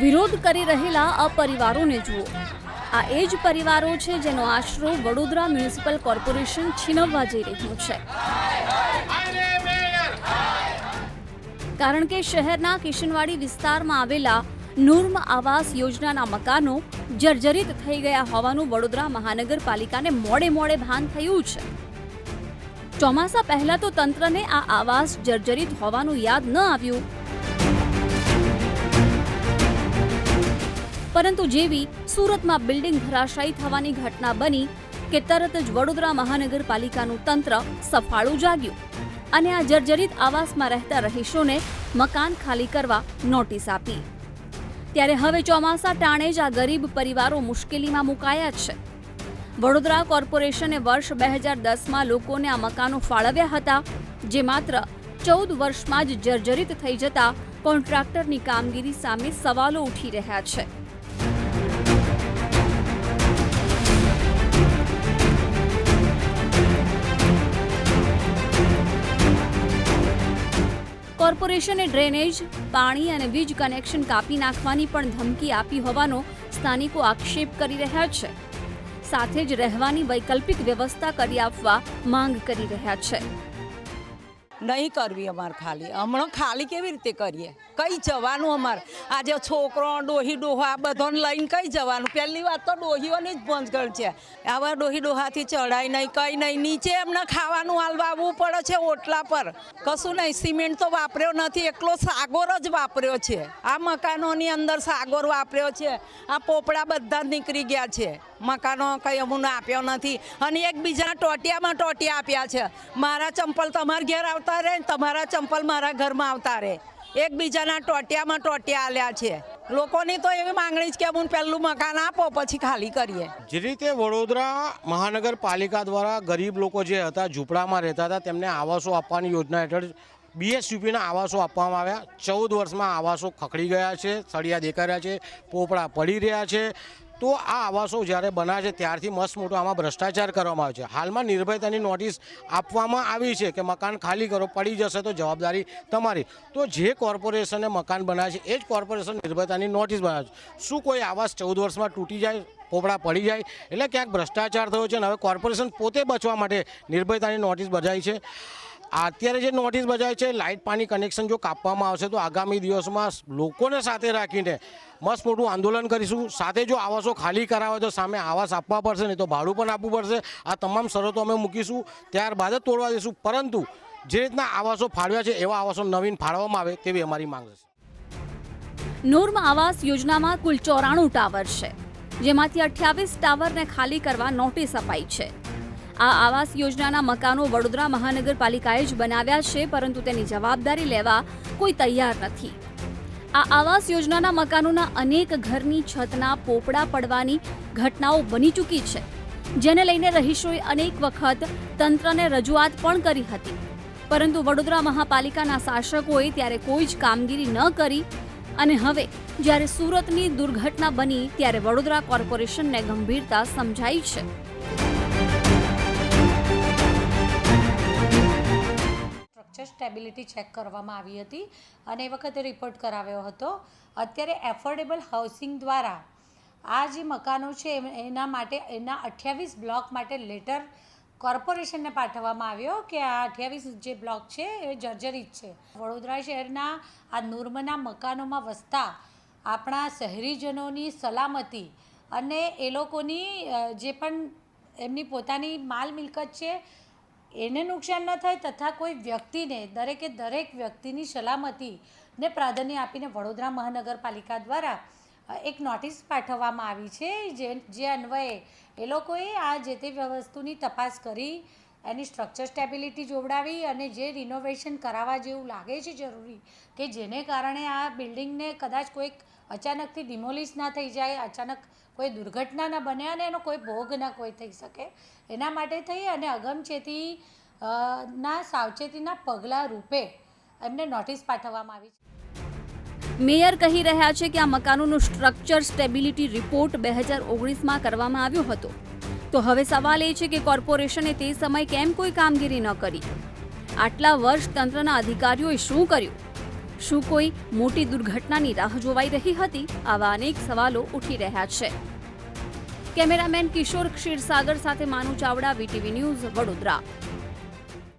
વિરોધ કરી રહેલા અપરિવારોને જુઓ. આ એ જ પરિવારો છે જેનો આશરો વડોદરા મ્યુનિસિપલ કોર્પોરેશન છીનવવા જઈ રહ્યું છે. કારણ કે શહેરના કિશનવાડી વિસ્તારમાં આવેલા નૂર્મ આવાસ યોજનાના મકાનો જર્જરિત થઈ ગયા હોવાનું વડોદરા મહાનગરપાલિકાને મોડે મોડે ભાન થયું છે. ચોમાસા પહેલા તો તંત્રને આ આવાસ જર્જરિત હોવાનું યાદ ન આવ્યું. પરંતુ જેવી સુરતમાં બિલ્ડિંગ ધરાશાયી થવાની ઘટના બની કે તરત જ વડોદરા મહાનગરપાલિકાનું તંત્ર સફાળું જાગ્યું અને આ જર્જરિત આવાસમાં રહેતા રહીશોને મકાન ખાલી કરવા નોટિસ આપી. ત્યારે હવે ચોમાસા ટાણે જ આ ગરીબ પરિવારો મુશ્કેલીમાં મુકાયા છે. વડોદરા કોર્પોરેશને વર્ષ બે હજાર દસમાં લોકોને આ મકાનો ફાળવ્યા હતા, જે માત્ર ચૌદ વર્ષમાં જ જર્જરિત થઈ જતા કોન્ટ્રાક્ટરની કામગીરી સામે સવાલો ઉઠી રહ્યા છે. કોર્પોરેશને ડ્રેનેજ, પાણી અને વીજ કનેક્શન કાપી નાખવાની પણ ધમકી આપી હોવાનો સ્થાનિકો આક્ષેપ કરી રહ્યા છે. સાથે જ રહેવાની વૈકલ્પિક વ્યવસ્થા કરી આપવા માંગ કરી રહ્યા છે. નહીં કરવી અમારે ખાલી. હમણાં ખાલી કેવી રીતે કરીએ? કઈ જવાનું અમારે? આજે છોકરો, ડોહી, ડોહા બધાને લઈને કઈ જવાનું? પહેલી વાત તો ડોહીઓની જ ભંજગળ છે. આવા ડોહી, ડોહાથી ચડાય નહીં, કઈ નહીં. નીચે એમને ખાવાનું હાલવા આવવું પડે છે ઓટલા પર. કશું નહીં, સિમેન્ટ તો વાપર્યો નથી. એકલો સાગોર જ વાપર્યો છે. આ મકાનોની અંદર સાગોર વાપર્યો છે. આ પોપડા બધા નીકળી ગયા છે. મકાનો કંઈ અમુને આપ્યો નથી. અને એકબીજાના ટોટિયામાં ટોટિયા આપ્યા છે. મારા ચંપલ તમારા ઘેર આવતા રહે તમારા ચંપલ મારા ઘરમાં આવતા રહે. એકબીજાના ટોટિયામાં ટોટિયા આલ્યા છે. લોકોની તો એવી માંગણી છે કે હું પહેલું મકાન આપો, પછી ખાલી કરીએ. જે રીતે વડોદરા મહાનગરપાલિકા દ્વારા ગરીબ લોકો જે હતા, ઝૂંપડામાં રહેતા હતા, તેમને આવાસો આપવાની યોજના હેઠળ બીએસયુપીના આવાસો આપવામાં આવ્યા. ચૌદ વર્ષમાં આવાસો ખખડી ગયા છે, સળિયા દેખાઈ રહ્યા છે, પોપડા પડી રહ્યા છે. તો આ આવાસો જ્યારે બનાવે છે, ત્યારથી મસ્ત મોટો આમાં ભ્રષ્ટાચાર કરવામાં આવે છે. હાલમાં નિર્ભયતાની નોટિસ આપવામાં આવી છે કે મકાન ખાલી કરો, પડી જશે તો જવાબદારી તમારી. તો જે કોર્પોરેશને મકાન બનાવે છે, એ જ કોર્પોરેશન નિર્ભયતાની નોટિસ બનાવે છે. શું કોઈ આવાસ ચૌદ વર્ષમાં તૂટી જાય, પોપડા પડી જાય, એટલે ક્યાંક ભ્રષ્ટાચાર થયો છે અને હવે કોર્પોરેશન પોતે બચવા માટે નિર્ભયતાની નોટિસ બજાય છે. અત્યારે જે નોટિસ બજાવી છે લાઇટ પાણી કનેક્શન જો કાપવામાં આવશે તો આગામી દિવસમાં લોકોને સાથે રાખીને મસ્ત મોટું આંદોલન કરીશું. સાથે જો આવાસો ખાલી કરાવે તો સામે આવાસ આપવા પડશે, નહીં તો ભાડું પણ આપવું પડશે. આ તમામ શરતો અમે મૂકીશું. ત્યારબાદ જ તોડવા દઈશું પરંતુ જે રીતના આવાસો ફાળવ્યા છે, એવા આવાસો નવીન ફાળવવામાં આવે તેવી અમારી માંગ છે. નૂર્મ આવાસ યોજનામાં કુલ ચોરાણું ટાવર છે, જેમાંથી અઠ્યાવીસ ટાવરને ખાલી કરવા નોટિસ અપાઈ છે. આ આવાસ યોજનાના મકાનો વડોદરા મહાનગરપાલિકાએ જ બનાવ્યા છે, પરંતુ તેની જવાબદારી લેવા કોઈ તૈયાર નથી. આ આવાસ યોજનાના મકાનોના અનેક ઘરની છતના પોપડા પડવાની ઘટનાઓ બની ચૂકી છે, જેને લઈને રહીશોએ અનેક વખત તંત્રને રજૂઆત પણ કરી હતી. પરંતુ વડોદરા મહાપાલિકાના શાસકોએ ત્યારે કોઈ જ કામગીરી ન કરી અને હવે જ્યારે સુરતની દુર્ઘટના બની, ત્યારે વડોદરા કોર્પોરેશનને ગંભીરતા સમજાઈ છે. સ્ટ્રક્ચર સ્ટેબિલિટી ચેક કરવામાં આવી હતી અને એ વખતે રિપોર્ટ કરાવ્યો હતો. અત્યારે એફોર્ડેબલ હાઉસિંગ દ્વારા આ જે મકાનો છે, એના માટે, એના અઠ્યાવીસ બ્લોક માટે લેટર કોર્પોરેશનને પાઠવવામાં આવ્યો કે આ અઠ્યાવીસ જે બ્લોક છે, એ જર્જરિત છે. વડોદરા શહેરના આ નૂર્મના મકાનોમાં વસતા આપણા શહેરીજનોની સલામતી અને એ લોકોની જે પણ એમની પોતાની માલ મિલકત છે એને નુકસાન ન થાય તથા કોઈ વ્યક્તિને, દરેકે દરેક વ્યક્તિની સલામતીને પ્રાધાન્ય આપીને વડોદરા મહાનગરપાલિકા દ્વારા એક નોટિસ પાઠવવામાં આવી છે, જે જે અન્વયે એ લોકોએ આ જે તે વસ્તુની તપાસ કરી, એની સ્ટ્રક્ચર સ્ટેબિલિટી જોવડાવી અને જે રિનોવેશન કરાવવા જેવું લાગે છે જરૂરી, કે જેને કારણે આ બિલ્ડિંગને કદાચ કોઈક અચાનકથી ડિમોલિશ ના થઈ જાય, અચાનક કોઈ દુર્ઘટના ના બને અને એનો કોઈ ભોગ ના કોઈ થઈ શકે. એના માટે થઈ અને અગમચેતી ના સાવચેતીના પગલાં રૂપે એમને નોટિસ પાઠવવામાં આવી છે. મેયર કહી રહ્યા છે કે આ મકાનોનું સ્ટ્રક્ચર સ્ટેબિલિટી રિપોર્ટ બે હજાર ઓગણીસમાં કરવામાં આવ્યો હતો. તો હવે સવાલ એ છે કે કોર્પોરેશને તે સમય કેમ કોઈ કામગીરી ન કરી? આટલા વર્ષ તંત્રના અધિકારીઓએ શું કર્યું? શું કોઈ મોટી દુર્ઘટનાની રાહ જોવાઈ રહી હતી? આવા અનેક સવાલો ઉઠી રહ્યા છે. કેમેરામેન કિશોર ક્ષીરસાગર સાથે માનુ ચાવડા, વીટીવી ન્યૂઝ, વડોદરા.